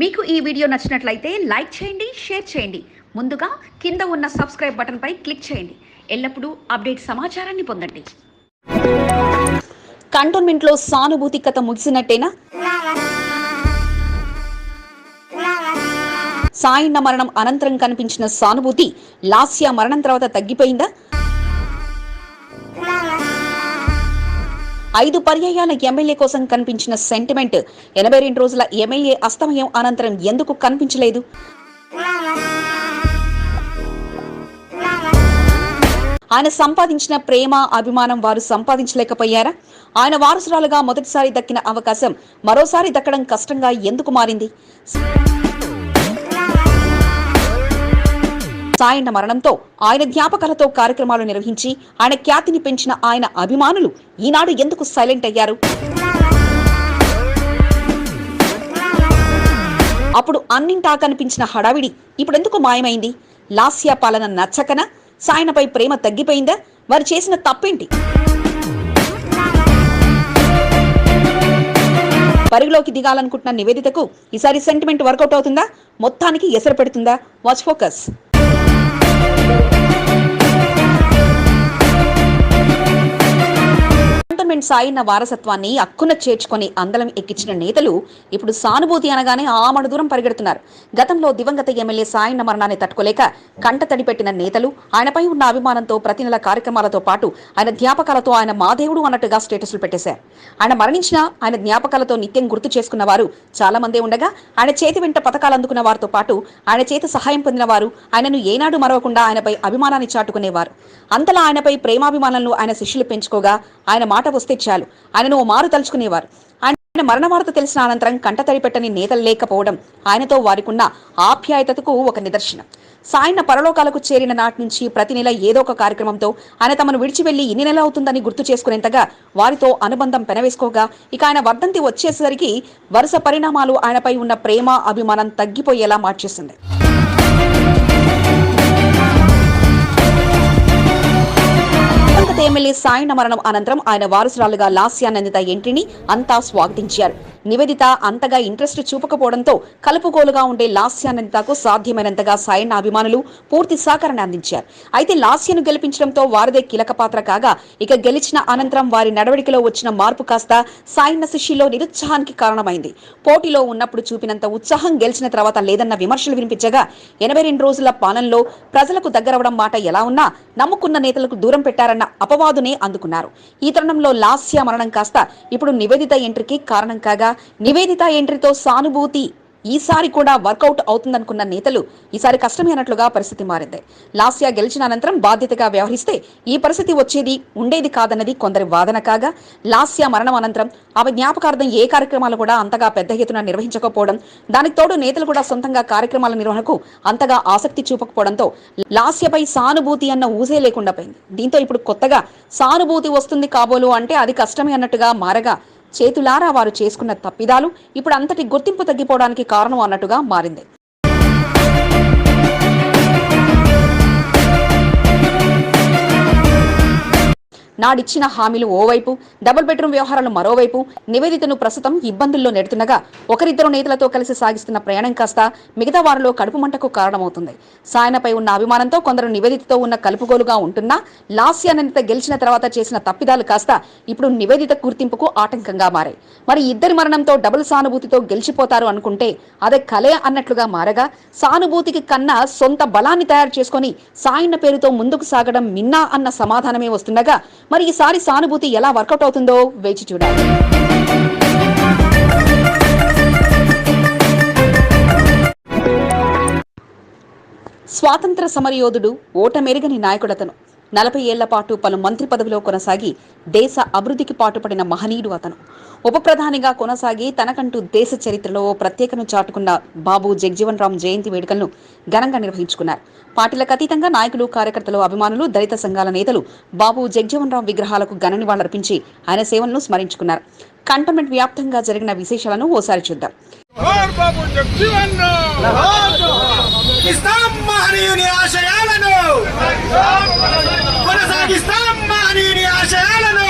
మీకు ఈ వీడియో నచ్చినట్లయితే లైక్ చేయండి షేర్ చేయండి. ముందుగా కింద ఉన్న సబ్స్క్రైబ్ బటన్పై క్లిక్ చేయండి. ఎల్లప్పుడూ అప్డేట్ సమాచారాన్ని పొందండి. కంటోన్మెంట్లో సానుభూతి కథ ముగిసినట్టేనా? సాయన్న మరణం అనంతరం కనిపించిన సానుభూతి లాస్య మరణం తర్వాత తగ్గిపోయిందా? ఐదు పర్యాయాల ఎమ్మెల్యే కోసం కనిపించిన సెంటిమెంట్ ఎనభై రెండు రోజుల ఎమ్మెల్యే అస్తమయం అనంతరం ఎందుకు కనిపించలేదు? ఆయన సంపాదించిన ప్రేమ అభిమానం వారు సంపాదించలేకపోయారా? ఆయన వారసురాలుగా మొదటిసారి దక్కిన అవకాశం మరోసారి దక్కడం కష్టంగా ఎందుకు మారింది? సాయన్న మరణంతో ఆయన జ్ఞాపకాలతో కార్యక్రమాలు నిర్వహించి ఆయన ఖ్యాతిని పెంచిన ఆయన అభిమానులు ఈనాడు ఎందుకు సైలెంట్ అయ్యారు? అప్పుడు అన్నింటా కనిపించిన హడావిడి ఇప్పుడెందుకు మాయమైంది? లాస్య పాలన నచ్చకన? సాయనపై ప్రేమ తగ్గిపోయిందా? వారు చేసిన తప్పేంటి? పరుగులోకి దిగాలనుకుంటున్న నివేదితకు ఈసారి సెంటిమెంట్ వర్కౌట్ అవుతుందా? మొత్తానికి ఎసరు పెడుతుందా? వాచ్ ఫోకస్ కంటోన్మెంట్ సాయన్న వారసత్వాన్ని అక్కున చేర్చుకొని అందలం ఎక్కించిన నేతలు ఇప్పుడు సానుభూతి అనగానే ఆమడ దూరం పరిగెడుతున్నారు. గతంలో దివంగత ఎమ్మెల్యే సాయన్న మరణాన్ని తట్టుకోలేక కంట తడిపెట్టిన నేతలు ఆయనపై ఉన్న అభిమానంతో ప్రతి నెల కార్యక్రమాలతో పాటు ఆయన జ్ఞాపకాలతో ఆయన మాదేవుడు అన్నట్టుగా స్టేటస్లు పెట్టేశారు. ఆయన మరణించిన ఆయన జ్ఞాపకాలతో నిత్యం గుర్తు చేసుకున్న వారు చాలా మందే ఉండగా ఆయన చేతి వెంట పథకాలు అందుకున్న వారితో పాటు ఆయన చేతి సహాయం పొందిన వారు ఆయనను ఏనాడు మరవకుండా ఆయనపై అభిమానాన్ని చాటుకునేవారు. అంతలా ఆయనపై ప్రేమాభిమానాలను ఆయన శిష్యులు పెంచుకోగా ఆయన మాట వస్తే చాలు. ఆయనను ఓ మారు తలుచుకునేవారు. ఆయన మరణ వార్త తెలిసిన అనంతరం కంటతడి పెట్టని నేతలు లేకపోవడం ఆయనతో వారికున్న ఆప్యాయతకు ఒక నిదర్శనం. సాయన్న పరలోకాలకు చేరిన నాటి నుంచి ప్రతి నెల ఏదో ఒక కార్యక్రమంతో ఆయన తమను విడిచి వెళ్ళి ఇన్ని నెల అవుతుందని గుర్తు చేసుకునేంతగా వారితో అనుబంధం పెనవేసుకోగా ఇక ఆయన వర్ధంతి వచ్చేసరికి వరుస పరిణామాలు ఆయనపై ఉన్న ప్రేమ అభిమానం తగ్గిపోయేలా మార్చేసింది. దివంగత ఎమ్మెల్యే సాయన మరణం అనంతరం ఆయన వారసురాలుగా లాస్యానందిత ఎంట్రీని అంతా స్వాగతించారు. నివేదిత అంతగా ఇంట్రెస్ట్ చూపకపోవడంతో కలుపుకోలుగా ఉండే లాస్యానందితకు సాధ్యమైనంతగా సాయన్న అభిమానులు పూర్తి సహకారాన్ని అందించారు. అయితే లాస్యను గెలిపించడంతో వారిదే కీలక పాత్ర కాగా ఇక గెలిచిన అనంతరం వారి నడవడికలో వచ్చిన మార్పు కాస్త సాయన్న శిష్యులో నిరుత్సాహానికి కారణమైంది. పోటీలో ఉన్నప్పుడు చూపినంత ఉత్సాహం గెలిచిన తర్వాత లేదన్న విమర్శలు వినిపించగా ఎనభై రెండు రోజుల పాలనలో ప్రజలకు దగ్గరవడం మాట ఎలా ఉన్నా నమ్ముకున్న నేతలకు దూరం పెట్టారన్న అపవాదునే అందుకున్నారు. ఈ తరుణంలో లాస్య మరణం కాస్త ఇప్పుడు నివేదిత ఎంట్రీకి కారణం కాగా నివేదిత ఎంట్రీతో సానుభూతి. ఈసారి కూడా వర్కౌట్ అవుతుందనుకున్న నేతలు ఈసారి కష్టమే అన్నట్లుగా పరిస్థితి మారింది. లాస్యా గెలిచిన అనంతరం బాధ్యతగా వ్యవహరిస్తే ఈ పరిస్థితి వచ్చేది ఉండేది కాదన్నది కొందరి వాదన కాగా లాస్యా మరణం అనంతరం ఆమె జ్ఞాపకార్థం ఏ కార్యక్రమాలు కూడా అంతగా పెద్ద ఎత్తున నిర్వహించకపోవడం దానికి తోడు నేతలు కూడా సొంతంగా కార్యక్రమాల నిర్వహణకు అంతగా ఆసక్తి చూపకపోవడంతో లాస్యపై సానుభూతి అన్న ఊసే లేకుండా పోయింది. దీంతో ఇప్పుడు కొత్తగా సానుభూతి వస్తుంది కాబోలు అంటే అది కష్టమే అన్నట్టుగా మారగా చేతులారా వారు చేసుకున్న తప్పిదాలు ఇప్పుడు అంతటి గుర్తింపు తగ్గిపోవడానికి కారణం అన్నట్టుగా మారింది. నాడిచ్చిన హామీలు ఓవైపు డబుల్ బెడ్రూమ్ వ్యవహారాలు మరోవైపు నివేదితను ప్రస్తుతం ఇబ్బందుల్లో నెడుతుండగా ఒకరిద్దరు నేతలతో కలిసి సాగిస్తున్న ప్రయాణం కాస్త మిగతా వారిలో కడుపు మంటకు కారణమవుతుంది. సాయనపై ఉన్న అభిమానంతో కొందరు నివేదితతో ఉన్న కలుపుగోలుగా ఉంటున్నా లాస్య గెలిచిన తర్వాత చేసిన తప్పిదాలు కాస్త ఇప్పుడు నివేదిత గుర్తింపుకు ఆటంకంగా మారాయి. మరి ఇద్దరి మరణంతో డబుల్ సానుభూతితో గెలిచిపోతారు అనుకుంటే అదే కలే అన్నట్లుగా మారగా సానుభూతికి కన్నా సొంత బలాన్ని తయారు చేసుకొని సాయన్న పేరుతో ముందుకు సాగడం మిన్నా అన్న సమాధానమే వస్తుండగా మరి ఈసారి సానుభూతి ఎలా వర్కౌట్ అవుతుందో వేచి చూడాలి. స్వాతంత్ర సమరయోధుడు ఓటమెరుగని నాయకుడతను. నలభై ఏళ్ళ పాటు పలు మంత్రి పదవిలో కొనసాగి దేశ అభివృద్ధికి పాటుపడిన మహనీయుడు అతను. ఉప ప్రధానిగా కొనసాగి తనకంటూ దేశ చరిత్రలో ప్రత్యేకను చాటుకున్న బాబు జగ్జీవన్ రామ్ జయంతి వేడుకలను ఘనంగా నిర్వహించుకున్నారు. పార్టీలకు అతీతంగా నాయకులు కార్యకర్తలు అభిమానులు దళిత సంఘాల నేతలు బాబు జగ్జీవన్ రామ్ విగ్రహాలకు ఘన నివాళులర్పించి ఆయన సేవలను స్మరించుకున్నారు. కంటోన్మెంట్ వ్యాప్తంగా జరిగిన విశేషాలను ఓసారి చూద్దాం. జోహార్ బాబు జగజీవన్ ఇస్తాం మహనీయుని ఆశయాలను కొనసాగిస్తాం మహనీయుని ఆశయాలను.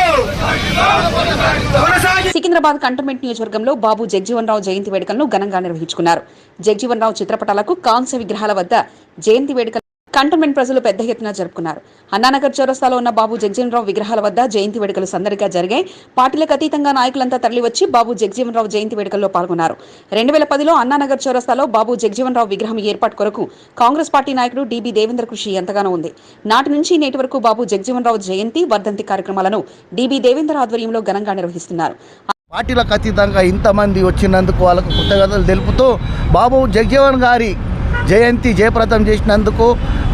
సికింద్రాబాద్ కంటోన్మెంట్ నియోజకవర్గంలో బాబు జగ్జీవన్ రావు జయంతి వేడుకలను ఘనంగా నిర్వహించుకున్నారు. జగ్జీవన్ రావు చిత్రపటాలకు కాంస్య విగ్రహాల వద్ద జయంతి వేడుక కంటోన్మెంట్ ప్రజలు పెద్ద ఎత్తున జరుపుకున్నారు. అన్నానగర్ చౌరస్తాలో ఉన్న బాబు జగ్జీవనరావు విగ్రహాల వద్ద జయంతి వేడుకలు సందడిగా జరిగాయి. పార్టీలకు అతీతంగా నాయకులంతా తరలివచ్చి బాబు జగ్జీవన్ రావు జయంతి వేడుకల్లో పాల్గొన్నారు. రెండు వేల పదిలో అన్నానగర్ చౌరస్తాలో బాబు జగ్జీవన్ రావు విగ్రహం ఏర్పాటు కొరకు కాంగ్రెస్ పార్టీ నాయకుడు డీబీ దేవేంద్ర కృషి ఎంతగానో ఉంది. నాటి నుంచి నేటి వరకు బాబు జగ్జీవన్ రావు జయంతి వర్ధంతి కార్యక్రమాలను డిబి దేవేంద్ర ఆధ్వర్యంలో ఘనంగా నిర్వహిస్తున్నారు. పార్టీలకు అతీతంగా ఇంతమంది వచ్చినందుకు వాళ్ళకు కృతజ్ఞతలు తెలుపుతూ బాబు జగజీవన్ గారి జయంతి జయప్రదం చేసినందుకు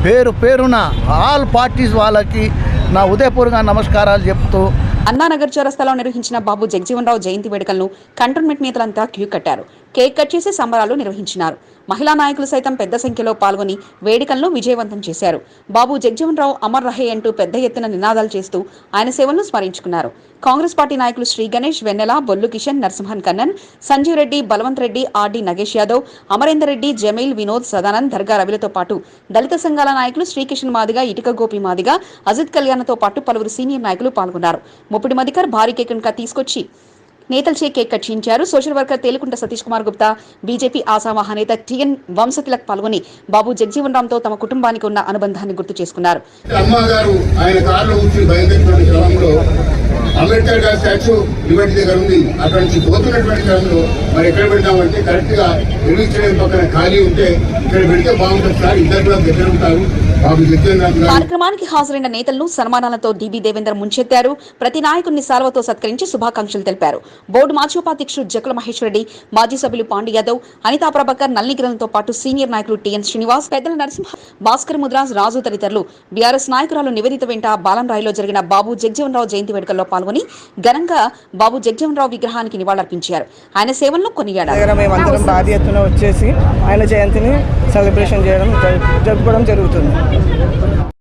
పేరు పేరున ఆల్ పార్టీస్ వాళ్ళకి నా ఉదయపూర్గా నమస్కారాలు చెప్తూ అన్నానగర్ చౌరస్తాలో నిర్వహించిన బాబు జగజీవన్ రావు జయంతి వేడుకలను కంటోన్మెంట్ నేతలంతా క్యూ కట్టారు. కేక్ కట్ చేసి సంబరాలు నిర్వహించినారు. మహిళా నాయకులు సైతం పెద్ద సంఖ్యలో పాల్గొని వేడుకలను విజయవంతం చేశారు. బాబు జగజీవన్ రావు అమర్ రహే అంటూ పెద్ద ఎత్తున నినాదాలు చేస్తూ ఆయన సేవలను స్మరించుకున్నారు. కాంగ్రెస్ పార్టీ నాయకులు శ్రీ గణేష్ వెన్నెల బొల్లు కిషన్ నరసింహన్ కన్నన్ సంజీవ్ రెడ్డి బలవంత్ రెడ్డి ఆర్డి నగేష్ యాదవ్ అమరేందర్ రెడ్డి జమీల్ వినోద్ సదానంద్ దర్గా రవిలతో పాటు దళిత సంఘాల నాయకులు శ్రీకిషన్ మాదిగా ఇటుక గోపి మాదిగా అజిత్ కళ్యాణ్తో పాటు పలువురు సీనియర్ నాయకులు పాల్గొన్నారు. ముప్పిడి మధికర్ భారీ కేకును తీసుకొచ్చి నేతలచే కేక్ కట్టించారు social worker Telikunta Satish Kumar Gupta BJP ఆశావాహ నేత టిఎన్ వంశతిలక్ పాల్గొని బాబు జగ్జీవన్ రామ్తో తమ కుటుంబానికి ఉన్న అనుబంధాన్ని గుర్తు చేసుకున్నారు. అంబేద్కర్ గారి స్టాచ్యూ లిబర్టీ దగ్గర ఉంది. అక్కడ నుంచి పోతున్నటువంటి క్రమంలో మరి ఎక్కడ పెడతామంటే కరెక్ట్గా ఎలిమినేషన్ పక్కన ఖాళీ ఉంటే ఇక్కడ పెడితే బాగుంటుంది సార్. ఇద్దరు కూడా దగ్గర ఉంటారు. కార్యక్రమానికి హాజరైన నేతలను సన్మానాలతో డీబీ దేవేందర్ ముంచెత్తారు. ప్రతి నాయకుడిని సాల్వతో సత్కరించి శుభాకాంక్షలు తెలిపారు. బోర్డు మాజీ ఉపాధ్యక్షుడు జకుల మహేశ్వర రెడ్డి మాజీ సభ్యులు పాండి యాదవ్ అనితా ప్రభాకర్ నల్లికిరణ్తో పాటు సీనియర్ నాయకులు టిఎన్ శ్రీనివాస్ పెద్దల నరసింహ భాస్కర్ ముద్రాజ్ రాజు తదితరులు బీఆర్ఎస్ నాయకురాలు నివేదిత వెంట బాలంరాయిలో జరిగిన బాబు జగ్జీవన్ రావు జయంతి వేడుకల్లో పాల్గొని ఘనంగా బాబు జగ్జీవన్ రావు విగ్రహానికి నివాళులర్పించారు. ఆయన సేవలను కొనియాడారు దగ్గర మేమందరం భారీ ఎత్తున వచ్చేసి ఆయన జయంతిని సెలబ్రేషన్ చేయడం జరు- జరుపుకోవడం జరుగుతుంది.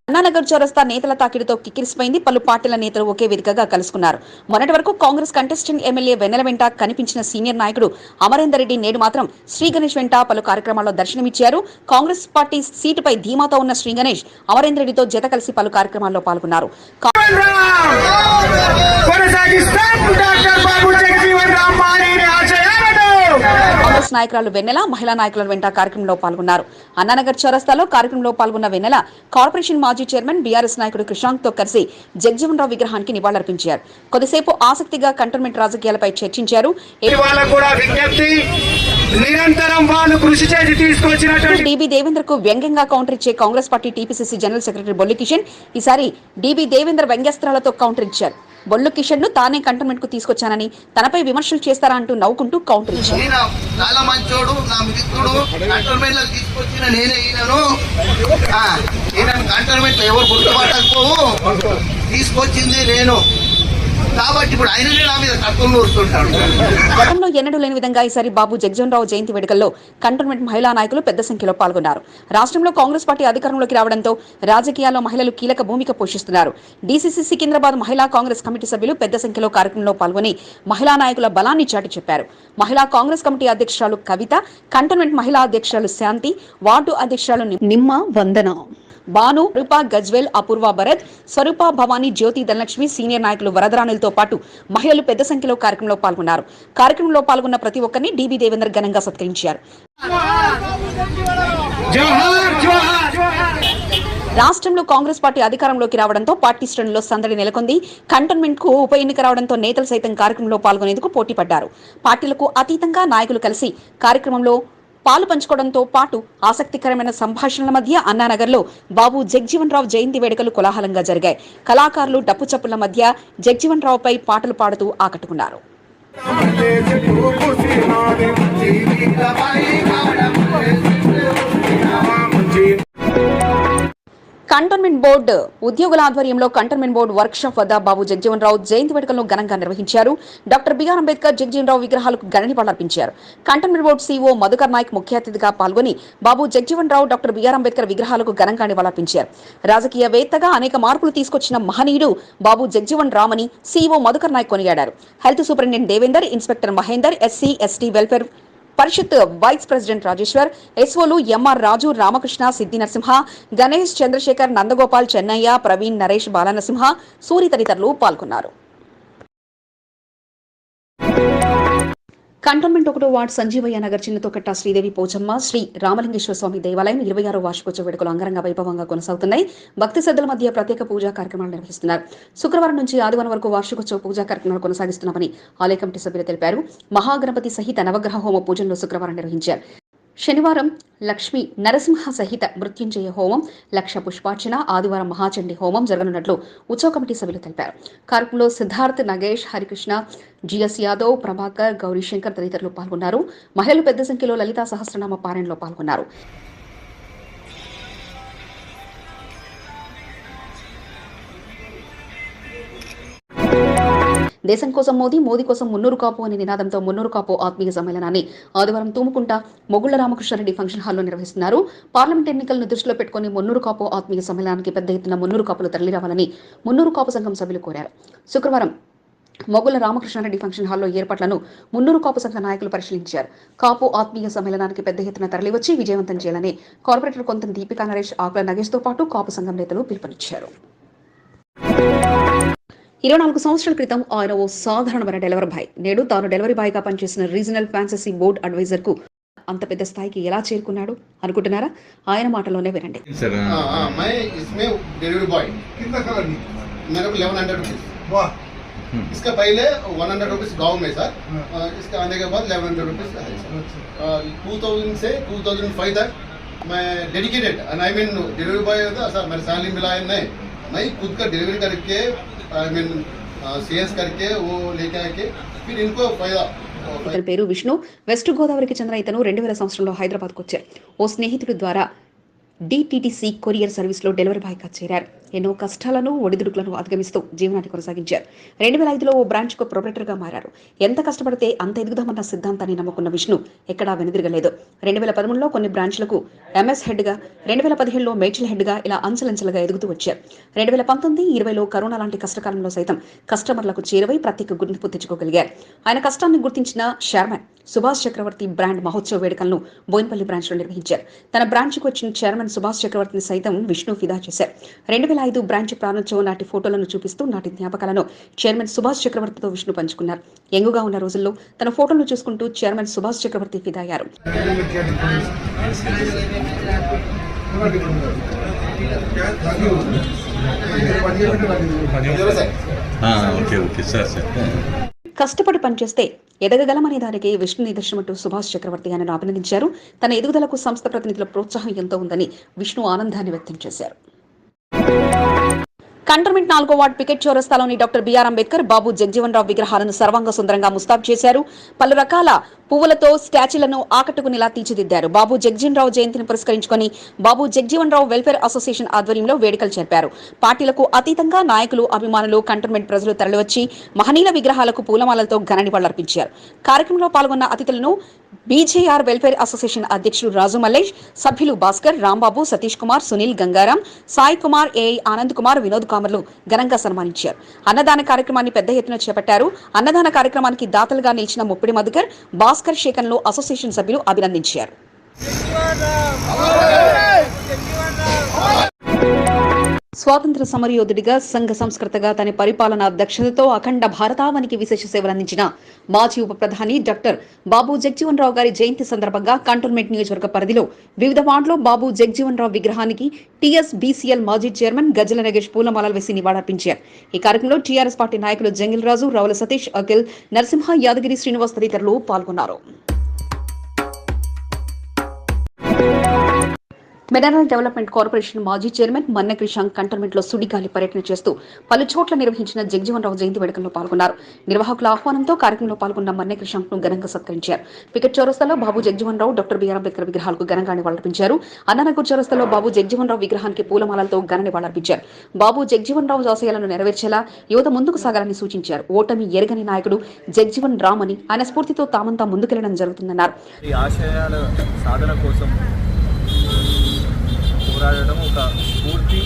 అన్నానగర్ చౌరస్తా నేతల తాకిడితో కిక్కిరిసిపోయింది. పలు పార్టీల నేతలు ఒకే వేదికగా కలుసుకున్నారు. మొన్నటి వరకు కాంగ్రెస్ కంటెస్టెంట్ ఎమ్మెల్యే వెన్నెల వెంట కనిపించిన సీనియర్ నాయకుడు అమరేందర్ రెడ్డి నేడు మాత్రం శ్రీ గణేష్ వెంట పలు కార్యక్రమాల్లో దర్శనమిచ్చారు. కాంగ్రెస్ పార్టీ సీటుపై ధీమాతో ఉన్న శ్రీ గణేష్ అమరేందర్ రెడ్డితో జత కలిసి పలు కార్యక్రమాల్లో పాల్గొన్నారు. కాంగ్రెస్ నాయకురాలు వెన్నెల మహిళా నాయకుల వెంట కార్యక్రమంలో పాల్గొన్నారు. అన్నానగర్ చౌరస్తాలో కార్యక్రమంలో పాల్గొన్న వెన్నెల కార్పొరేషన్ మాజీ చైర్మన్ బీఆర్ఎస్ నాయకుడు కృషాంక్తో కలిసి జగ్జీవన్ రావు విగ్రహానికి నివాళులర్పించారు. కొద్దిసేపు ఆసక్తిగా కంటోన్మెంట్ రాజకీయాలపై చర్చించారు. నిరంతరం వాళ్ళు కృషి చేసి తీసుకొచ్చినటువంటి డీబీ దేవేంద్ర కు వ్యంగ్యంగా కౌంటర్ ఇచ్చే Congress party TPCC general secretary Bolli Kishan ఈసారి డీబీ దేవేంద్ర వ్యంగ్యాస్త్రాలతో కౌంటర్ ఇచ్చారు. బొల్లు కిషన్ను తానే కంటోన్మెంట్కు తీసుకొచ్చానని తనపై విమర్శలు చేస్తారా అంటూ నవ్వుకుంటూ కౌంటర్ ఇచ్చారు. ఈయన చాలా మంచోడు నా మిత్రుడు కంటోన్మెంట్లకు తీసుకొచ్చిన నేనే ఈయనను ఆ, ఈయనను కంటోన్మెంట్ ఎవరు గుర్తుపట్టకపోవు. తీసుకొచ్చింది నేను. కాబట్టి ఇప్పుడు ఆయననే నా మీద గతంలో ఎన్నడూ లేని విధంగా ఈసారి బాబు జగ్జోన్ రావు జయంతి వేడుకల్లో కంటోన్మెంట్ మహిళా నాయకులు పెద్ద సంఖ్యలో పాల్గొన్నారు. రాష్ట్రంలో కాంగ్రెస్ పార్టీ అధికారంలోకి రావడంతో రాజకీయాల్లో మహిళలు కీలక భూమిక పోషిస్తున్నారు. డీసీసీ సికింద్రాబాద్ మహిళా కాంగ్రెస్ కమిటీ సభ్యులు పెద్ద సంఖ్యలో కార్యక్రమంలో పాల్గొని మహిళా నాయకుల బలాన్ని చాటి చెప్పారు. మహిళా కాంగ్రెస్ కమిటీ అధ్యక్షురాలు కవిత కంటోన్మెంట్ మహిళా అధ్యక్షురాలు శాంతి వార్డు అధ్యక్షురాలు నిమ్మ వందన. భాను రూప గజ్వేల్ అపూర్వ భరత్ స్వరూప భవానీ జ్యోతి ధనలక్ష్మి సీనియర్ నాయకులు వరదరాణులతో పాటు మహిళలు పెద్ద సంఖ్యలో కార్యక్రమంలో పాల్గొన్నారు. కార్యక్రమంలో పాల్గొన్న ప్రతి ఒక్కరిని డిబి దేవేందర్ ఘనంగా సత్కరించారు. రాష్ట్రంలో కాంగ్రెస్ పార్టీ అధికారంలోకి రావడంతో పార్టీ శ్రేణుల్లో సందడి నెలకొంది. కంటోన్మెంట్కు ఉప ఎన్నిక రావడంతో నేతలు సైతం కార్యక్రమంలో పాల్గొనేందుకు పోటీ పడ్డారు పార్టీలకు అతీతంగా నాయకులు కలిసి కార్యక్రమంలో పాలు పంచుకోవడంతో పాటు ఆసక్తికరమైన సంభాషణల మధ్య అన్నానగర్లో బాబు జగ్జీవన్ రావు జయంతి వేడుకలు కోలాహలంగా జరిగాయి. కళాకారులు డప్పు చప్పుల మధ్య జగ్జీవన్ రావుపై పాటలు పాడుతూ ఆకట్టుకున్నారు. కంటోన్మెంట్ బోర్డు ఉద్యోగుల ఆధ్వర్యంలో కంటోన్మెంట్ బోర్డు వర్క్షాప్ వద్ద బాబు జగ్జీవన్ రావు జయంతి వేడుకలను ఘనంగా నిర్వహించారు. Doctor B R Ambedkar Jagjivan Rao విగ్రహాలకు ఘన నివాళులర్పించారు cantonment board C O Madhukar Nayak ముఖ్య అతిథిగా పాల్గొని Babu Jagjivan Rao doctor B R Ambedkar విగ్రహాలకు ఘనంగా నివాళులర్పించారు. రాజకీయవేత్తగా అనేక మార్పులు తీసుకొచ్చిన మహనీయుడు బాబు జగ్జీవన్ రామని సీఓ మధుకర్ నాయక్ కొనియాడారు. Health superintendent Devender inspector Mahender SC ST welfare Parishad vice president Rajeshwar ఎస్ఓలు MR Raju Ramakrishna Siddi Narasimha Ganesh Chandrashekar Nandagopal Chennaiah Praveen Naresh Balanarasimha Suri తదితరులు పాల్గొన్నారు. కంటోన్మెంట్ ఒకటో వార్డు సంజీవయ్య నగర్ చిన్నతోకట్ట శ్రీదేవి పోచమ్మ శ్రీ రామలింగేశ్వర స్వామి దేవాలయం ఇరవై ఆరో వార్షికోత్సవ వేడుకలు అంగరంగ వైభవంగా కొనసాగుతున్నాయి. భక్తి శ్రద్ధల మధ్య ప్రత్యేక పూజా కార్యక్రమాలు నిర్వహిస్తున్నారు. శుక్రవారం నుంచి ఆదివారం వరకు వార్షికోత్సవ పూజా కార్యక్రమాలు కొనసాగిస్తున్నామని ఆలయ కమిటీ సభ్యులు తెలిపారు. మహాగణపతి సహిత నవగ్రహ హోమ పూజలను శుక్రవారం నిర్వహించారు. శనివారం లక్ష్మీ నరసింహ సహిత మృత్యుంజయ హోమం లక్ష పుష్పార్చన ఆదివారం మహాచండి హోమం జరగనున్నట్లు ఉత్సవ కమిటీ సభ్యులు తెలిపారు. కార్యక్రమంలో సిద్ధార్థ్ నగేష్ హరికృష్ణ జిఎస్ యాదవ్ ప్రభాకర్ గౌరీశంకర్ తదితరులు పాల్గొన్నారు. మహిళలు పెద్ద సంఖ్యలో లలితా సహస్రనామ పారాయణలో పాల్గొన్నారు. దేశం కోసం మోదీ మోదీ కోసం మున్నూరు కాపు అనే నినాదంతో మున్నూరు కాపు ఆత్మీయ సమ్మేళనాన్ని ఆదివారం తూముకుంట మొగుళ్ళ రామకృష్ణారెడ్డి ఫంక్షన్ హాల్లో నిర్వహిస్తున్నారు. పార్లమెంట్ ఎన్నికలను దృష్టిలో పెట్టుకుని మున్నూరు కాపు ఆత్మీయ సమ్మేళనానికి పెద్ద ఎత్తున మున్నూరు కాపులు తరలిరావాలని మున్నూరు కాపు సంఘం సభ్యులు కోరారు. శుక్రవారం మొగుల రామకృష్ణారెడ్డి ఫంక్షన్ హాల్లో ఏర్పాట్లను మున్నూరు కాపు సంఘ నాయకులు పరిశీలించారు. కాపు ఆత్మీయ సమ్మేళనానికి పెద్ద ఎత్తున తరలివచ్చి విజయవంతం చేయాలని కార్పొరేటర్ కొంత దీపికా నరేష్ ఆకుల నగేష్తో పాటు కాపు సంఘం నేతలు పిలుపునిచ్చారు. ఇరవై నాలుగు సంవత్సరాల క్రితం ఆయన ఓ సాధారణమైన డెలివరీ బాయ్ నేడు తాను డెలివరీ బాయ్ గా పనిచేసిన రీజనల్ ఫ్యాన్సీ బోర్డ్ అడ్వైజర్ కు అంత పెద్ద స్థాయికి ఎలా చేరుకున్నాడు అనుకుంటున్నారా ఆయన మాటలోనే వినండి सर हाँ हाँ मैं इसमें डिलीवरी बॉय कितना कलर नहीं मेरे को इलेवन हंड्रेड रुपीज वाह इसका पहले वन हंड्रेड रुपीज गाँव में सर अ, इसके आने के बाद eleven hundred rupees two thousand से टू थाउजेंड फाइव तक मैं dedicated and I mean delivery boy था सर मेरे सैलरी मिला है नहीं मैं खुद का डिलीवरी करके आई मीन सीएस करके वो लेके आके फिर इनको फायदा ఇతని పేరు విష్ణు వెస్ట్ గోదావరికి చెందిన ఇతను రెండు వేల సంవత్సరంలో హైదరాబాద్కు వచ్చారు ఓ స్నేహితుడి ద్వారా D T T C courier సర్వీస్లో డెలివరీ బాయ్గా చేరారు. ఎన్నో కష్టాలను ఒడిదుడుకులను అధిగమిస్తూ జీవనాన్ని కొనసాగించారు. రెండు వేల ఐదులో ఓ బ్రాంచ్కు ప్రొపరేటర్గా మారారు. ఎంత కష్టపడితే అంత ఎదుగుదామన్న సిద్ధాంతాన్ని నమ్ముకున్న విష్ణు ఎక్కడా వెనుదిరగలేదు. రెండు వేల పదమూడులో కొన్ని బ్రాంచ్లకు ఎంఎస్ హెడ్గా రెండు వేల పదిహేడులో మేడ్చల్ హెడ్గా ఇలా అంచెలంచెలుగా ఎదుగుతూ వచ్చారు. రెండు వేల పంతొమ్మిది ఇరవైలో కరోనా లాంటి కష్టకాలంలో సైతం కస్టమర్లకు చేరువై ప్రత్యేక గుర్తింపు తెచ్చుకోగలిగారు. ఆయన కష్టాన్ని గుర్తించిన చైర్మన్ సుభాష్ చక్రవర్తి బ్రాండ్ మహోత్సవ వేడుకలను బోయినపల్లి బ్రాంచ్లో నిర్వహించారు. తన బ్రాంచ్కు వచ్చిన చైర్మన్ చైర్మన్ సుభాష్ చక్రవర్తిని సైతం విష్ణు ఫిదా చేశారు. రెండు వేల ఐదు బ్రాంచ్ ప్రారంభోత్సవం నాటి ఫోటోలను చూపిస్తూ నాటి జ్ఞాపకాలను చైర్మన్ సుభాష్ చక్రవర్తితో విష్ణు పంచుకున్నారు. ఎంగుగా ఉన్న రోజుల్లో తన ఫోటోను చూసుకుంటూ చైర్మన్ సుభాష్ చక్రవర్తి ఫిదా అయ్యారు కష్టపడి పనిచేస్తే ఎదగగలమనే దానికి విష్ణు నిదర్శనమంటూ సుభాష్ చక్రవర్తి ఆయనను అభినందించారు. తన ఎదుగుదలకు సంస్థ ప్రతినిధుల ప్రోత్సాహం ఎంతో ఉందని విష్ణు ఆనందాన్ని వ్యక్తం చేశారు. కంటర్మెంట్ నాలుగో ward picket చౌరస్తాలోని doctor B R Ambedkar Babu Jagjivan Rao విగ్రహాలను సర్వాంగ సుందరంగా ముస్తాబ్ చేశారు. పలు రకాల పువ్వులతో స్టాచ్యులను ఆకట్టుకునేలా తీర్చిదిద్దారు. బాబు జగ్జీవన్ రావు జయంతిని పురస్కరించుకుని బాబు జగ్జీవన్ రావు వెల్ఫేర్ అసోసియేషన్ ఆధ్వర్యంలో వేడుకలు జరిపారు. పార్టీలకు అతీతంగా నాయకులు అభిమానులు కంటర్మెంట్ ప్రజలు తరలివచ్చి మహనీయుల విగ్రహాలకు పూలమాలలతో ఘన నివాళులర్పించారు. కార్యక్రమంలో పాల్గొన్న అతిథులను బీజేఆర్ వెల్ఫేర్ అసోసియేషన్ అధ్యక్షులు రాజు మల్లేష్ సభ్యులు భాస్కర్ రాంబాబు సతీష్ కుమార్ సునీల్ గంగారాం సాయి కుమార్ ఏఐ ఆనంద్ కుమార్ వినోద్ కామర్లు ఘనంగా సన్మానించారు. అన్నదాన కార్యక్రమాన్ని పెద్ద ఎత్తున చేపట్టారు. అన్నదాన కార్యక్రమానికి దాతలుగా నిలిచిన ముప్పిడి మధుకర్ భాస్కర్ శేఖర్లో అసోసియేషన్ సభ్యులు అభినందించారు. స్వాతంత్ర సమరయోధుడిగా సంఘ సంస్కృతగా తన పరిపాలనా దక్షతతో అఖండ భారతావనికి విశేష సేవలందించిన మాజీ ఉప ప్రధాని డాక్టర్ బాబు జగ్జీవన్ రావు గారి జయంతి సందర్భంగా కంటోన్మెంట్ నియోజకవర్గ పరిధిలో వివిధ వార్డులో బాబు జగ్జీవన్ రావు విగ్రహానికి టీఎస్ బీసీఎల్ మాజీ చైర్మన్ గజల నగేష్ పూలమాలలు వేసి నివాళులర్పించారు. ఈ కార్యక్రమంలో టీఆర్ఎస్ పార్టీ నాయకులు జంగిల్ రాజు రావుల సతీష్ అఖిల్ నరసింహ యాదగిరి శ్రీనివాస్ తదితరులు పాల్గొన్నారు. మినరల్ డెవలప్మెంట్ కార్పొరేషన్ మాజీ చైర్మన్ మన్న క్రిషాంక్ కంటోన్మెంట్లో సుడిగాలి పర్యటన చేస్తూ పలు చోట్ల నిర్వహించిన జగ్జీవన్ రావు జయంతి వేడుకల్లో పాల్గొన్నారు. నిర్వాహకుల ఆహ్వానంతో కార్యక్రమంలో పాల్గొన్న మన్న క్రిషాంక్ను ఘనంగా సత్కరించారు. పికెట్ చౌరస్తాలో బాబు జగజీవన్ రావు డాక్టర్ బిఆర్ అంబేద్కర్ విగ్రహాలకు ఘనంగా నివాళులర్పించారు. అన్నానగర్ చౌరస్తాలో బాబు జగ్జీవన్ రావు విగ్రహానికి పూలమాలలతో ఘన నివాళులర్పించారు. బాబు జగ్జీవన్ రావు ఆశయాలను నెరవేర్చేలా యువత ముందుకు సాగాలని సూచించారు. ఓటమి ఎరగని నాయకుడు జగజీవన్ రామ్ అని ఆయన స్ఫూర్తితో తామంతా ముందుకెళ్ళడం జరుగుతుందన్నారు. ఆశయాల సాధన కోసం పోరాడడం ఒక స్ఫూర్తి.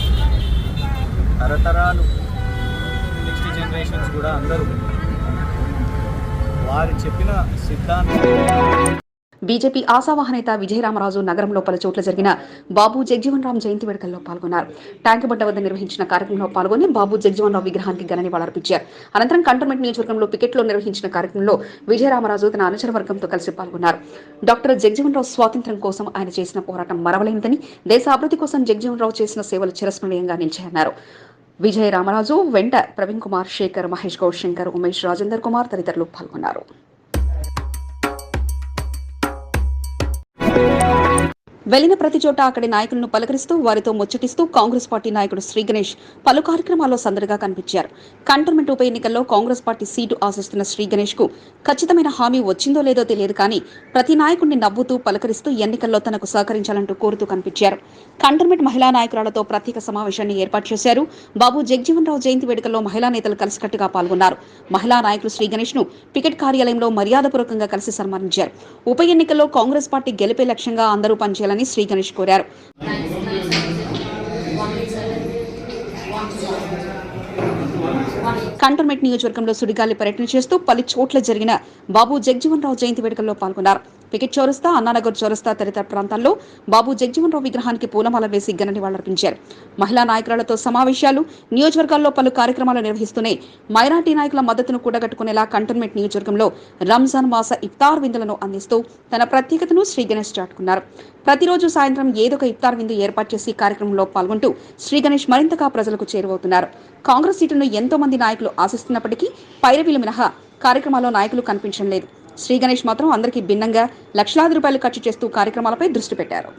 తరతరాలు నెక్స్ట్ జనరేషన్స్ కూడా అందరూ వారు చెప్పిన సిద్ధాంతం బీజేపీ ఆశావాహ నేత విజయరామరాజు నగరంలో పలు చోట్ల జరిగిన బాబు జగ్జీవన్ రామ్ జయంతి వేడుకల్లో పాల్గొన్నారు. ట్యాంక్ బట్ట వద్ద నిర్వహించిన కార్యక్రమంలో పాల్గొని బాబు జగ్జీవన్ రావు విగ్రహానికి ఘన నివాళులర్పించారు అనంతరం కంటోన్మెంట్ నియోజకవర్గంలో పికెట్లో నిర్వహించిన కార్యక్రమంలో విజయరామరాజు తన అనుచర వర్గంతో కలిసి పాల్గొన్నారు. డాక్టర్ జగ్జీవన్ రావు స్వాతంత్ర్యం కోసం ఆయన చేసిన పోరాటం మరవలేనిదని దేశ అభివృద్ధి కోసం జగ్జీవన్ రావు చేసిన సేవలు చిరస్మరణీయంగా నిలిచాయన్నారు. విజయ రామరాజు వెంట ప్రవీణ్ కుమార్ శేఖర్ మహేష్ గౌడ్ శంకర్ ఉమేష్ రాజేందర్ కుమార్ తదితరులు పాల్గొన్నారు. వెళ్ళిన ప్రతి చోట అక్కడి నాయకులను పలకరిస్తూ వారితో ముచ్చటిస్తూ కాంగ్రెస్ పార్టీ నాయకుడు శ్రీ గణేష్ పలు కార్యక్రమాల్లో సందడిగా కనిపించారు. కంటోన్మెంట్ ఉప ఎన్నికల్లో కాంగ్రెస్ పార్టీ సీటు ఆశిస్తున్న శ్రీ గణేష్కు ఖచ్చితమైన హామీ వచ్చిందో లేదో తెలియదు కానీ ప్రతి నాయకుడిని నవ్వుతూ పలకరిస్తూ ఎన్నికల్లో తనకు సహకరించాలంటూ కోరుతూ కనిపించారు. కంటోన్మెంట్ మహిళా నాయకురాలతో ప్రత్యేక సమావేశాన్ని ఏర్పాటు చేశారు. బాబు జగ్జీవన్ రావు జయంతి వేడుకల్లో మహిళా నేతలు కలిసికట్టుగా పాల్గొన్నారు. మహిళా నాయకులు శ్రీ గణేష్ను పికెట్ కార్యాలయంలో మర్యాదపూర్వకంగా కలిసి సన్మానించారు. ఉప ఎన్నికల్లో కాంగ్రెస్ పార్టీ గెలిపే లక్ష్యంగా అందరూ పనిచేయాలని శ్రీ గణేష్ కోరారు. కంటోన్మెంట్ నియోజకవర్గంలో సుడిగాలి పర్యటన చేస్తూ పలు చోట్ల జరిగిన బాబు జగ్జీవన్ రావు జయంతి వేడుకల్లో పాల్గొన్నారు. పికెట్ చౌరస్తా అన్నానగర్ చౌరస్తా తదితర ప్రాంతాల్లో బాబు జగ్జీవన్ రావు విగ్రహానికి పూలమాల వేసి ఘన నివాళులర్పించారు మహిళా నాయకులతో సమావేశాలు నియోజకవర్గాల్లో పలు కార్యక్రమాలు నిర్వహిస్తూనే మైనార్టీ నాయకుల మద్దతును కూడగట్టుకునేలా కంటోన్మెంట్ నియోజకవర్గంలో రంజాన్ మాస ఇఫ్తార్ విందులను అందిస్తూ తన ప్రత్యేకతను శ్రీ గణేష్ చాటుకున్నారు. ప్రతిరోజు సాయంత్రం ఏదో ఒక ఇఫ్తార్ విందు ఏర్పాటు చేసి కార్యక్రమంలో పాల్గొంటూ శ్రీ గణేష్ మరింతగా ప్రజలకు చేరువవుతున్నారు. కాంగ్రెస్ సీటును ఎంతో మంది నాయకులు ఆశిస్తున్నప్పటికీ పైరవీలు మినహా కార్యక్రమాల్లో నాయకులు కనిపించడం లేదు. శ్రీ గణేష్ మాత్రం అందరికీ భిన్నంగా లక్షలాది రూపాయలు ఖర్చు చేస్తూ కార్యక్రమాలపై దృష్టి పెట్టారు.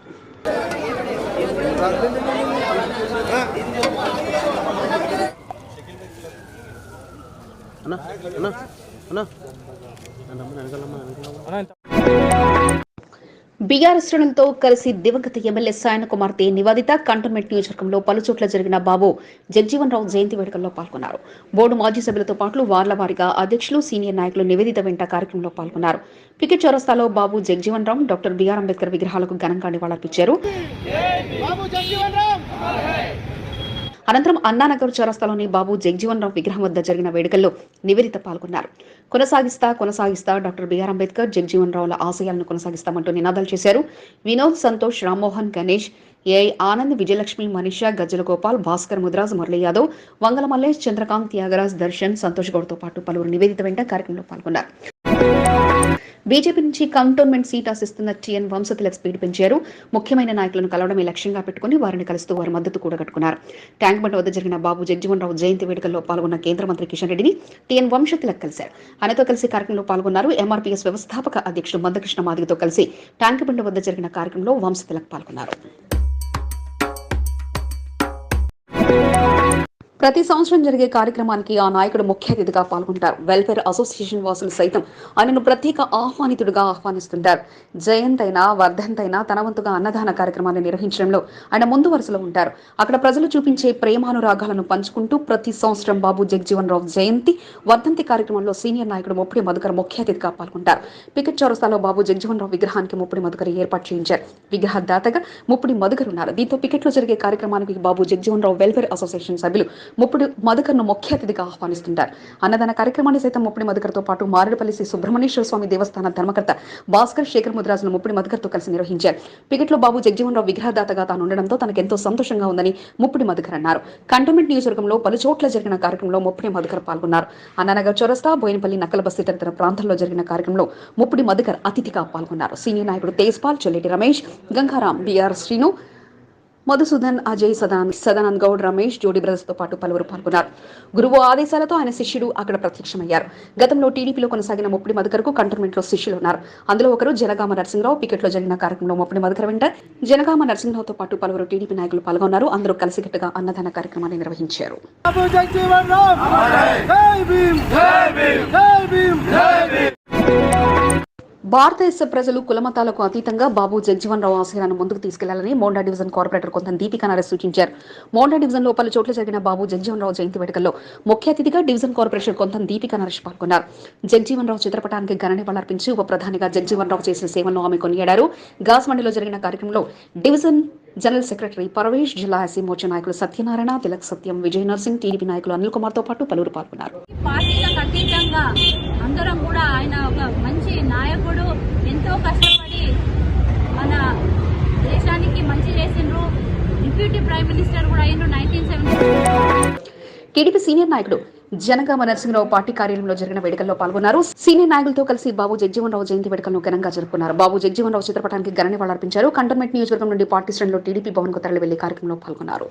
బీఆర్ఎస్ శ్రేణులతో కలిసి దివంగత ఎమ్మెల్యే సాయన కుమార్తె నివాదిత కంటోన్మెంట్ నియోజకవర్గంలో పలు చోట్ల జరిగిన బాబు జగ్జీవన్ రావు జయంతి వేడుకల్లో పాల్గొన్నారు. బోర్డు మాజీ సభ్యులతో పాటు వార్ల వారిగా అధ్యక్షులు సీనియర్ నాయకులు నివేదిత వెంట కార్యక్రమంలో పాల్గొన్నారు. పికెట్ చౌరస్తాలో బాబు జగ్జీవన్ రావు డాక్టర్ బీఆర్ అంబేద్కర్ విగ్రహాలకు ఘనంగా నివాళులర్పించారు. అనంతరం అన్నానగర్ చౌరస్తాలోని బాబు జగ్జీవన్ రావు విగ్రహం వద్ద జరిగిన వేడుకల్లో నివేదిత పాల్గొన్నారు. కొనసాగిస్తా కొనసాగిస్తా డాక్టర్ బిఆర్ అంబేద్కర్ జగ్జీవన్ రావుల ఆశయాలను కొనసాగిస్తామంటూ నినాదాలు చేశారు. వినోద్ సంతోష్ రామ్మోహన్ గణేష్ ఏఐ ఆనంద్ విజయలక్ష్మి మనీషా గజ్జల గోపాల్ భాస్కర్ ముద్రాజ్ మురళీ యాదవ్ వంగల మల్లేష్ చంద్రకాంత్ త్యాగరాజ్ దర్శన్ సంతోష్ గౌడ్తో పాటు పలువురు నివేదిత వెంట కార్యక్రమంలో పాల్గొన్నారు. బీజేపీ నుంచి కంటోన్మెంట్ సీట్ ఆశిస్తున్న టీఎన్ వంశతిలక్ స్పీడ్ పెంచారు. ముఖ్యమైన నాయకులను కలవడమే లక్ష్యంగా పెట్టుకుని వారిని కలుస్తూ వారి మద్దతు కూడగట్టుకున్నారు ట్యాంక్ బండ్ వద్ద జరిగిన బాబు జగ్జీవన్ రావు జయంతి వేడుకల్లో పాల్గొన్న కేంద్ర మంత్రి కిషన్ రెడ్డిని టీఎన్ వంశతిలక్ కలిశారు. ఆయనతో కలిసి కార్యక్రమంలో పాల్గొన్నారు ఎంఆర్పీఎస్ వ్యవస్థాపక అధ్యక్షుడు మందకృష్ణ మాదిగతో కలిసి ట్యాంక్ బండ్ వద్ద జరిగిన కార్యక్రమంలో వంశతిలక్ పాల్గొన్నారు. ప్రతి సంవత్సరం జరిగే కార్యక్రమానికి ఆ నాయకుడు ముఖ్య అతిథిగా పాల్గొంటారు. వెల్ఫేర్ అసోసియేషన్ వాసులు సైతం ఆయనను ప్రత్యేక ఆహ్వానితుడిగా ఆహ్వానిస్తుంటారు. జయంత్ అయినా వర్ధంత్ అయినా తన వంతుగా అన్నదాన కార్యక్రమాన్ని నిర్వహించడంలో ఆయన ముందు వరుసలో ఉంటారు. అక్కడ ప్రజలు చూపించే ప్రేమానురాగాలను పంచుకుంటూ ప్రతి సంవత్సరం బాబు జగ్జీవన్ రావు జయంతి వర్ధంతి కార్యక్రమంలో సీనియర్ నాయకుడు ముప్పిడి మధుకర్ ముఖ్య అతిథిగా పాల్గొంటారు. పికెట్ చౌరస్తాలో బాబు జగ్జీవన్ రావు విగ్రహానికి ముప్పిడి మధుకర్ ఏర్పాటు చేయించారు. విగ్రహదాతగా ముప్పిడి మధుకర్ ఉన్నారు. దీంతో పికెట్లో జరిగే కార్యక్రమానికి బాబు జగ్జీవన్ రావు వెల్ఫేర్ అసోసియేషన్ సభ్యులు ముప్పుడు మధుకర్ను ముఖ్య అతిథిగా ఆహ్వానిస్తుంటారు. అన్నదాన కార్యక్రమాన్ని సైతం ముప్పుడి మధుకర్తో పాటు మారేడుపల్లి శ్రీ సుబ్రహ్మణ్యేశ్వర స్వామి దేవస్థాన ధర్మకర్త భాస్కర్ శేఖర్ ముద్రాజును ముప్పుడి మధుకర్తో కలిసి నిర్వహించారు. పికెట్లో బాబు జగ్జీవన్ రావు విగ్రహదాతగా తాను ఉండడంతో తనకెంతో సంతోషంగా ఉందని ముప్పుడి మధుకర్ అన్నారు. కంటోన్మెంట్ నియోజకవర్గంలో పలు చోట్ల జరిగిన కార్యక్రమంలో ముప్పుడి మధుకర్ పాల్గొన్నారు. అన్నానగర్ చొరస్తా బోయినపల్లి నక్కల బస్తీ తదితర ప్రాంతాల్లో జరిగిన కార్యక్రమంలో ముప్పుడి మధుకర్ అతిథిగా పాల్గొన్నారు. సీనియర్ నాయకుడు తేజ్పాల్ చెల్లెటి రమేష్ గంగారాం బీఆర్ శ్రీను మధుసూదన్ అజయ్ సదానంద్ సదానంద్ గౌడ్ రమేష్ జోడి బ్రదర్స్తో పాటు పలువురు పాల్గొన్నారు. గురువు ఆదేశాలతో ఆయన శిష్యుడు అక్కడ ప్రత్యక్షమయ్యారు. గతంలో టీడీపీలో కొనసాగిన ముప్పిడి మధుకర్కు కంటోన్మెంట్లో శిష్యులు ఉన్నారు అందులో ఒకరు జనగామ నరసింహరావు పికెట్లో జరిగిన కార్యక్రమంలో ముప్పిడి మధుకర్ వెంట జనగామ నరసింహరావుతో పాటు పలువురు టీడీపీ నాయకులు పాల్గొన్నారు. అందరూ కలిసికట్టుగా అన్నదాన కార్యక్రమాన్ని నిర్వహించారు. భారతదేశ ప్రజలు కులమతాలకు అతీతంగా బాబు జగ్జీవన్ రావు ఆశయాలను ముందుకు తీసుకెళ్ళాలని మోండా డివిజన్ కార్పొరేటర్ కొంత దీపికా నరేష్ సూచించారు. మోండా డివిజన్లో పలు చోట్ల జరిగిన బాబు జగ్జీవన్ రావు జయంతి వేడుకల్లో ముఖ్య అతిథిగా డివిజన్ కార్పొరేషన్ కొంత దీపికా నరేష్ పాల్గొన్నారు. జగ్జీవన్ రావు చిత్రపటానికి ఘన నివాళులర్పించి ఉప ప్రధానిగా జగ్జీవన్ రావు చేసిన సేవలను ఆమె కొనియాడారు. గాస్ మండిలో జరిగిన కార్యక్రమంలో డివిజన్ జనరల్ సెక్రటరీ పరవేష్ జిల్లా ఎస్సీ మోర్చా నాయకులు సత్యనారాయణ తిలక్ సత్యం విజయ్ నర్సింగ్ టీడీపీ నాయకులు అనిల్ కుమార్తో పాటు పలువురు పాల్గొన్నారు. పార్టీలకు అతీతంగా అందరం కూడా ఆయన ఒక మంచి నాయకుడు. ఎంతో కష్టపడి మన దేశానికి మంచి చేసిండ్రు. డిప్యూటీ ప్రైమ్ మినిస్టర్ కూడా అయ్యిండ్రు నైన్టీన్ సెవెంటీ. టీడీపీ సీనియర్ నాయకుడు జనగామ నరసింహరావు పార్టీ కార్యాలయంలో జరిగిన వేడుకల్లో పాల్గొన్నారు. సీనియర్ నాయకులతో కలిసి బాబు జగ్జీవన్రావు జయంతి వేడుకలను ఘనంగా జరుపుకున్నారు. బాబు జగ్జీవన్రావు చిత్రపటానికి ఘన నివాళులర్పించారు కంటోన్మెంట్ నియోజకవర్గం నుండి పార్టీ శ్రేణులు టీడీపీ భవన్కు తరలి వెళ్ళి కార్యక్రమంలో పాల్గొన్నారు.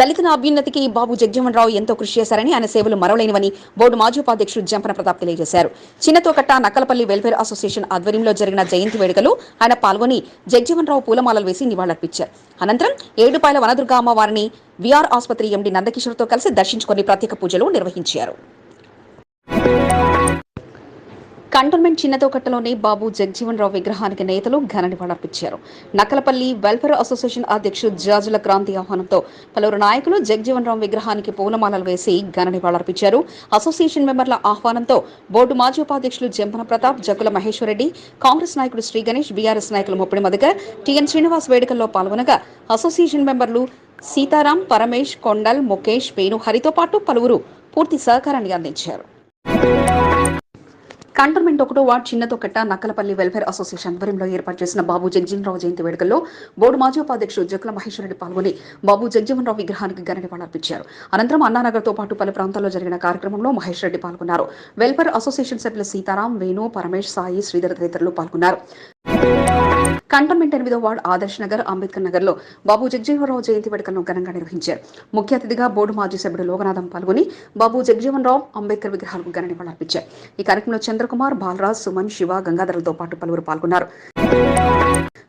దళితుల అభ్యున్నతికి బాబు జగ్జీవన్ రావు ఎంతో కృషి చేశారని ఆయన సేవలు మరవలేనివని బోర్డు మాజీ ఉపాధ్యక్షుడు జంపన ప్రతాప్ తెలియజేశారు. చిన్నతోకట్ట నక్కలపల్లి వెల్ఫేర్ అసోసియేషన్ ఆధ్వర్యంలో జరిగిన జయంతి వేడుకలు ఆయన పాల్గొని జగ్జీవన్ రావు పూలమాలలు వేసి నివాళులర్పించారు. అనంతరం ఏడుపాయల వనదుర్గా అమ్మవారిని విఆర్ ఆసుపత్రి ఎండి నందకిషోర్తో కలిసి దర్శించుకొని ప్రత్యేక పూజలు నిర్వహించారు. కంటోన్మెంట్ చిన్నతోకట్టలోని బాబు జగ్జీవన్ రావు విగ్రహానికి నేతలు ఘన నివాళులర్పించారు నక్కలపల్లి వెల్ఫేర్ అసోసియేషన్ అధ్యక్షుడు జాజుల క్రాంతి ఆహ్వానంతో పలువురు నాయకులు జగ్జీవన్ రావు విగ్రహానికి పూలమాలలు వేసి ఘన నివాళులర్పించారు అసోసియేషన్ మెంబర్ల ఆహ్వానంతో బోర్డు మాజీ ఉపాధ్యక్షులు జంపన ప్రతాప్ జగ్గుల మహేశ్వరరెడ్డి కాంగ్రెస్ నాయకుడు శ్రీ గణేష్ బీఆర్ఎస్ నాయకులు ముప్పటి మధుకర్ టీఎన్ శ్రీనివాస్ వేడుకల్లో పాల్గొనగా అసోసియేషన్ మెంబర్లు సీతారాం పరమేష్ కొండల్ ముఖేష్ పేను హరితో పాటు పలువురు పూర్తి సహకారాన్ని అందించారు. కంటోన్మెంట్ ఒకటో ward Chinnatokatta Nakkalapalli welfare association ఆధ్వర్యంలో ఏర్పాటు చేసిన బాబు జగ్జీవనరావు జయంతి వేడుకల్లో బోర్డు మాజీ ఉపాధ్యక్షుడు జక్కుల మహేశ్వరరెడ్డి పాల్గొని బాబు జగ్జీవనరావు విగ్రహానికి ఘన నివాళులర్పించారు అనంతరం అన్నానగర్తో పాటు పలు ప్రాంతాల్లో జరిగిన కార్యక్రమంలో మహేష్ రెడ్డి పాల్గొన్నారు. వెల్ఫేర్ అసోసియేషన్ సభ్యులు సీతారాం వేణు పరమేష్ సాయి శ్రీధర్ తదితరులు పాల్గొన్నారు. కంటోన్మెంట్ ఎనిమిదో వార్డు ఆదర్శ్ నగర్ అంబేద్కర్ నగర్లో బాబు జగ్జీవనరావు జయంతి వేడుకలను ఘనంగా నిర్వహించారు. ముఖ్య అతిథిగా బోర్డు మాజీ సభ్యుడు లోకనాథం పాల్గొని బాబు జగ్జీవనరావు అంబేద్కర్ విగ్రహాలకు ఘన నివాళులర్పించారు ఈ కార్యక్రమంలో చంద్రకుమార్ బాలరాజ్ సుమన్ శివ గంగాధర్లతో పాటు పలువురు పాల్గొన్నారు.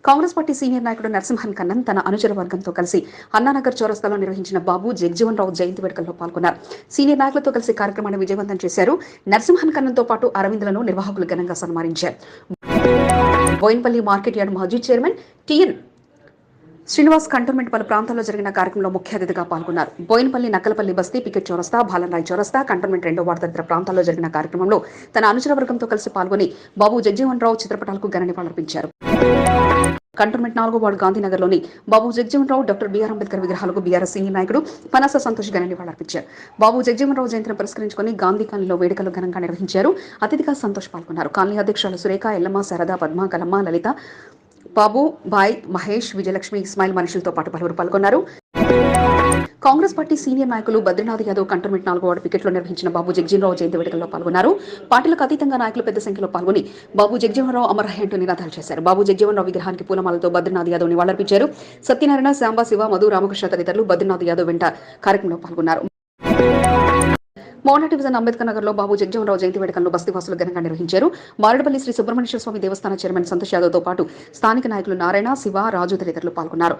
కాంగ్రెస్ పార్టీ సీనియర్ నాయకుడు నరసింహన్ కన్నన్ తన అనుచర వర్గంతో కలిసి అన్నానగర్ చౌరస్తాలో నిర్వహించిన బాబు జగ్జీవన్ రావు జయంతి వేడుకల్లో పాల్గొన్నారు. సీనియర్ నాయకులతో కలిసి కార్యక్రమాన్ని విజయవంతం చేశారు. నరసింహన్ కన్నన్తో పాటు అరవింద్లను నిర్వాహకులు ఘనంగా సన్మానించారు. బోయిన్పల్లి మార్కెట్ యార్డ్ మాజీ చైర్మన్ టిఎన్ శ్రీనివాస్ కంటోన్మెంట్ పలు ప్రాంతాల్లో జరిగిన కార్యక్రమంలో ముఖ్య అతిథిగా పాల్గొన్నారు. బోయినపల్లి నక్కలపల్లి బస్తీ పికెట్ చౌరస్తా బాలన్రాయ్ చౌరస్తా కంటోన్మెంట్ రెండో వార్డు తదితర ప్రాంతాల్లో జరిగిన కార్యక్రమంలో తన అనుచర వర్గంతో కలిసి పాల్గొని బాబు జగ్జీవన్ రావు చిత్రపటాలకు ఘన నివాళులర్పించారు. కంటోన్మెంట్ నాలుగో వార్డు గాంధీనగర్లోని బాబు జగ్జీవన్ రావు డాక్టర్ బిఆర్ అంబేద్కర్ విగ్రహాలకు బీఆర్ఎస్ సీనియర్ నాయకుడు పనస సంతోష్ ఘన నివాళులర్పించారు. బాబు జగ్జీవన్ రావు జయంతిని పురస్కరించుకుని గాంధీ కాలనీలో వేడుకలు ఘనంగా నిర్వహించారు. అతిథిగా సంతోష్ పాల్గొన్నారు. కాలనీ అధ్యక్షులు సురేఖ ఎల్లమ్మ శారద పద్మ కలమ్మ లలిత బాబు బాయ్ మహేష్ విజయలక్ష్మి ఇస్మాయిల్ మనుషులతో పాటు పలువురు పాల్గొన్నారు. కాంగ్రెస్ పార్టీ సీనియర్ నాయకులు బద్రీనాథ్ యాదవ్ కంటోన్మెంట్ నాలుగో వార్డు పికెట్లో నిర్వహించిన బాబు జగ్జీవనరావు జయంతి వేడుకల్లో పాల్గొన్నారు. పార్టీలకు అతీతంగా నాయకులు పెద్ద సంఖ్యలో పాల్గొని బాబు జగ్జీవనరావు అమర్ అంటూ నినాదాలు చేశారు. బాబు జగ్జీవనరావు విగ్రహానికి పూలమాలతో బద్రీనాథ్ యాదవ్ నివాళులర్పించారు. సత్యనారాయణ శాంబా శివ మధు రామకృష్ణ తదితరులు బద్రీనాథ్ యాదవ్ వెంట కార్యక్రమంలో పాల్గొన్నారు. మోనా డివిజన్ అంబేద్కర్ నగర్లో బాబు జగ్జీవనరావు జయంతి వేడుకలను బస్తీవాసులు ఘనంగా నిర్వహించారు. మారడపల్లి శ్రీ సుబ్రహ్మణ్యేశ్వర స్వామి దేవస్థాన చైర్మన్ సంతోష్ యాదవ్తో పాటు స్థానిక నాయకులు నారాయణ శివ రాజు తదితరులు పాల్గొన్నారు.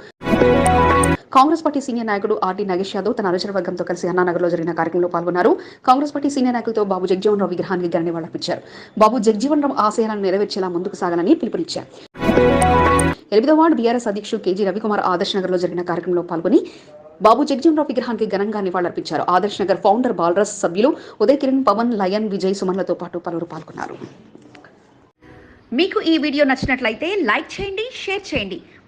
కాంగ్రెస్ పార్టీ సీనియర్ నాయకుడు ఆర్డీ నాగేష్ యాదవ్ తన అనుచర వర్గంతో కలిసి అన్నానగర్లో జరిగిన కార్యక్రమంలో పాల్గొన్నారు. కాంగ్రెస్ పార్టీ సీనియర్ నాయకులతో బాబు జగ్జీవన్ రావు విగ్రహానికి ఘన నివాళులర్పించారు బాబు జగ్జీవన్ రావు ఆశయాలను నెరవేర్చేలా ముందుకు సాగాలని పిలుపునిచ్చారు. ఎనిమిదో వార్డు బీఆర్ఎస్ అధ్యక్షుడు కేజీ రవికుమార్ ఆదర్శ్ నగర్లో జరిగిన కార్యక్రమంలో పాల్గొని బాబు జగ్జీవన్ రావు విగ్రహానికి ఘనంగా నివాళులర్పించారు ఆదర్శ్ నగర్ ఫౌండర్ బాలరస్ సభ్యులు ఉదయ్ కిరణ్ పవన్ లయన్ విజయ్ సుమన్లతో పాటు పలువురు పాల్గొన్నారు. మీకు ఈ వీడియో నచ్చినట్లయితే లైక్ చేయండి షేర్ చేయండి.